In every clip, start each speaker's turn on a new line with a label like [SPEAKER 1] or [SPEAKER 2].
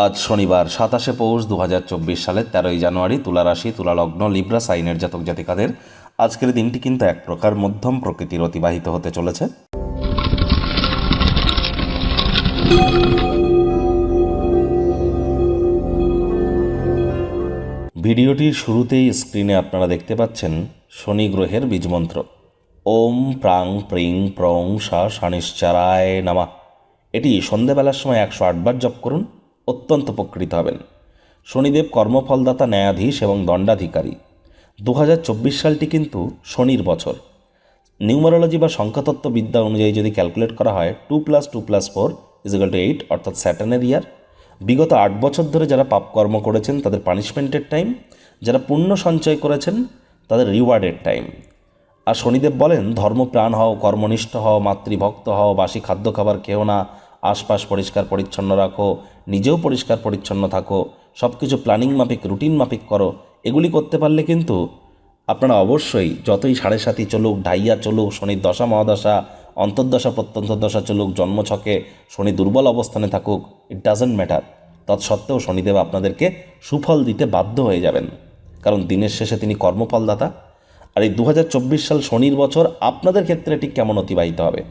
[SPEAKER 1] আজ শনিবার, সাতাশে পৌষ দু হাজার চব্বিশ সালের তেরোই জানুয়ারি তুলা রাশি তুলা লগ্ন লিব্রা সাইনের জাতক জাতিকাদের আজকের দিনটি কিন্তু এক প্রকার মধ্যম প্রকৃতির অতিবাহিত হতে চলেছে। ভিডিওটির শুরুতেই স্ক্রিনে আপনারা দেখতে পাচ্ছেন শনি গ্রহের বীজমন্ত্র। ওম প্রাং প্রিং প্রং সা শানিশ্চারায় নামা। এটি সন্ধেবেলার সময় একশো আটবার জপ করুন অত্যন্ত উপকৃত হবেন। শনিদেব কর্মফলদাতা, ন্যায়াধীশ এবং দণ্ডাধিকারী। দু হাজার চব্বিশ সালটি কিন্তু শনির বছর। নিউমারোলজি বা সংখ্যাতত্ত্ব বিদ্যা অনুযায়ী যদি ক্যালকুলেট করা হয়, two plus two plus four equal to eight, অর্থাৎ স্যাটার্নের ইয়ার। বিগত আট বছর ধরে যারা পাপকর্ম করেছেন, তাদের পানিশমেন্টের টাইম। যারা পুণ্য সঞ্চয় করেছেন, তাদের রিওয়ার্ডের টাইম। আর শনিদেব বলেন, ধর্মপ্রাণ হও, কর্মনিষ্ঠ হও, মাতৃভক্ত হও, বাসি খাদ্য খাবার খেও না আশপাশ পরিষ্কার পরিচ্ছন্ন রাখো, নিজেও পরিষ্কার পরিচ্ছন্ন থাকো সব কিছু প্ল্যানিং মাফিক রুটিন মাফিক করো, এগুলি করতে পারলে কিন্তু আপনারা অবশ্যই যতই সাড়ে সাতি চলুক, ঢাইয়া চলুক, শনির দশা, মহাদশা, অন্তর্দশা প্রত্যন্তর্দশা চলুক জন্মছকে শনি দুর্বল অবস্থানে থাকুক ইট ডাজেন্ট ম্যাটার তৎসত্ত্বেও শনিদেব আপনাদেরকে সুফল দিতে বাধ্য হয়ে যাবেন। কারণ দিনের শেষে তিনি কর্মফলদাতা। আর এই দু হাজার চব্বিশ সাল শনির বছর আপনাদের ক্ষেত্রে ঠিক কেমন অতিবাহিত হবে?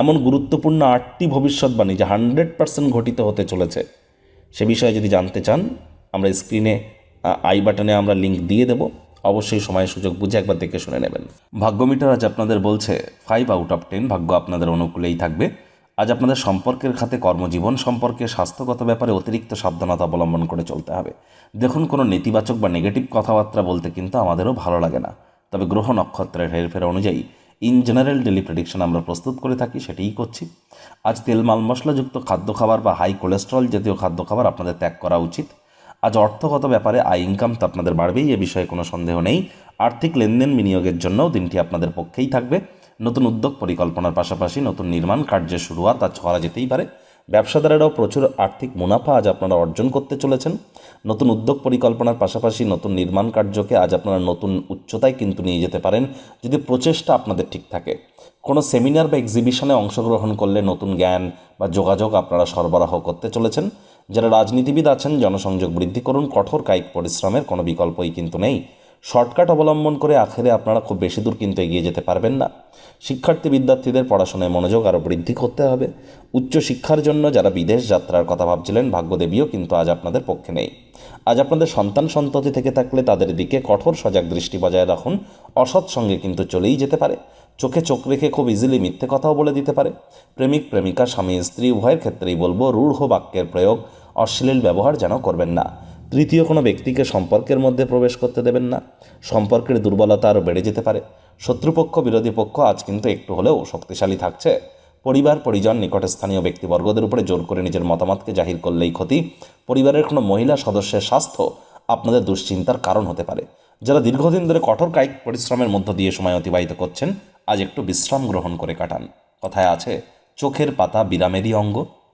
[SPEAKER 1] এমন গুরুত্বপূর্ণ আটটি ভবিষ্যৎবাণী যা হান্ড্রেড পার্সেন্ট ঘটিত হতে চলেছে। সে বিষয়ে যদি জানতে চান, আমরা স্ক্রিনে আই বাটনে আমরা লিংক দিয়ে দেব। অবশ্যই সময় সুযোগ বুঝে একবার দেখে শুনে নেবেন। ভাগ্যমিটার আজ আপনাদের বলছে ফাইভ আউট অফ টেন ভাগ্য আপনাদের অনুকূলেই থাকবে। আজ আপনাদের সম্পর্কের খাতে কর্মজীবন সম্পর্কে স্বাস্থ্যগত ব্যাপারে অতিরিক্ত সাবধানতা অবলম্বন করে চলতে হবে। দেখুন, কোনো নেতিবাচক বা নেগেটিভ কথাবার্তা বলতে কিন্তু আমাদেরও ভালো লাগে না। তবে গ্রহ নক্ষত্রের হেরফের অনুযায়ী ইন জেনারেল ডেলি প্রেডিকশন আমরা প্রস্তুত করে থাকি, সেটিই করছি। আজ তেল মাল মশলাযুক্ত খাদ্য খাবার বা হাই কোলেস্ট্রল জাতীয় খাদ্য খাবার আপনাদের ত্যাগ করা উচিত। আজ অর্থগত ব্যাপারে আয় ইনকাম তো আপনাদের বাড়বেই, এ বিষয়ে কোনো সন্দেহ নেই। আর্থিক লেনদেন বিনিয়োগের জন্যও দিনটি আপনাদের পক্ষেই থাকবে। নতুন উদ্যোগ পরিকল্পনার পাশাপাশি নতুন নির্মাণ কার্যের শুরুয়াত আজ করা যেতেই পারে। ব্যবসাদারেরাও প্রচুর আর্থিক মুনাফা আজ আপনারা অর্জন করতে চলেছেন। নতুন উদ্যোগ পরিকল্পনার পাশাপাশি নতুন নির্মাণ কার্যকে আজ আপনারা নতুন উচ্চতায় কিন্তু নিয়ে যেতে পারেন যদি প্রচেষ্টা আপনাদের ঠিক থাকে। কোনো সেমিনার বা এক্সিবিশনে অংশগ্রহণ করলে নতুন জ্ঞান বা যোগাযোগ আপনারা সরবরাহ করতে চলেছেন। যারা রাজনীতিবিদ আছেন, জনসংযোগ বৃদ্ধি করুন, কঠোর কায়িক পরিশ্রমের কোনো বিকল্পই কিন্তু নেই। শর্টকাট অবলম্বন করে আখেরে আপনারা খুব বেশি দূর কিন্তু এগিয়ে যেতে পারবেন না। শিক্ষার্থী বিদ্যার্থীদের পড়াশোনায় মনোযোগ আরও বৃদ্ধি করতে হবে। উচ্চশিক্ষার জন্য যারা বিদেশ যাত্রার কথা ভাবছিলেন, ভাগ্যদেবীও কিন্তু আজ আপনাদের পক্ষে নেই। আজ আপনাদের সন্তান সন্ততি থেকে থাকলে তাদের দিকে কঠোর সজাগ দৃষ্টি বজায় রাখুন। অসৎ সঙ্গে কিন্তু চলেই যেতে পারে। চোখে চোখ রেখে খুব ইজিলি মিথ্যে কথাও বলে দিতে পারে। প্রেমিক, প্রেমিকা, স্বামী, স্ত্রী, উভয়ের ক্ষেত্রেই বলব, রূঢ় বাক্যের প্রয়োগ, অশ্লীল ব্যবহার যেন করবেন না। তৃতীয় কোনো ব্যক্তিকে সম্পর্কের মধ্যে প্রবেশ করতে দেবেন না। সম্পর্কের দুর্বলতা আরও বেড়ে যেতে পারে। শত্রুপক্ষ, বিরোধী পক্ষ আজ কিন্তু একটু হলেও শক্তিশালী থাকছে। পরিবার, পরিজন নিকটে স্থানীয় ব্যক্তিবর্গদের উপরে জোর করে নিজের মতামতকে জাহির করলেই ক্ষতি। পরিবারের কোনো মহিলা সদস্যের স্বাস্থ্য আপনাদের দুশ্চিন্তার কারণ হতে পারে। যারা দীর্ঘদিন ধরে কঠোর কায়িক পরিশ্রমের মধ্য দিয়ে সময় অতিবাহিত করছেন, আজ একটু বিশ্রাম গ্রহণ করে কাটান। কথায় আছে, চোখের পাতা বিরামেরই অঙ্গ।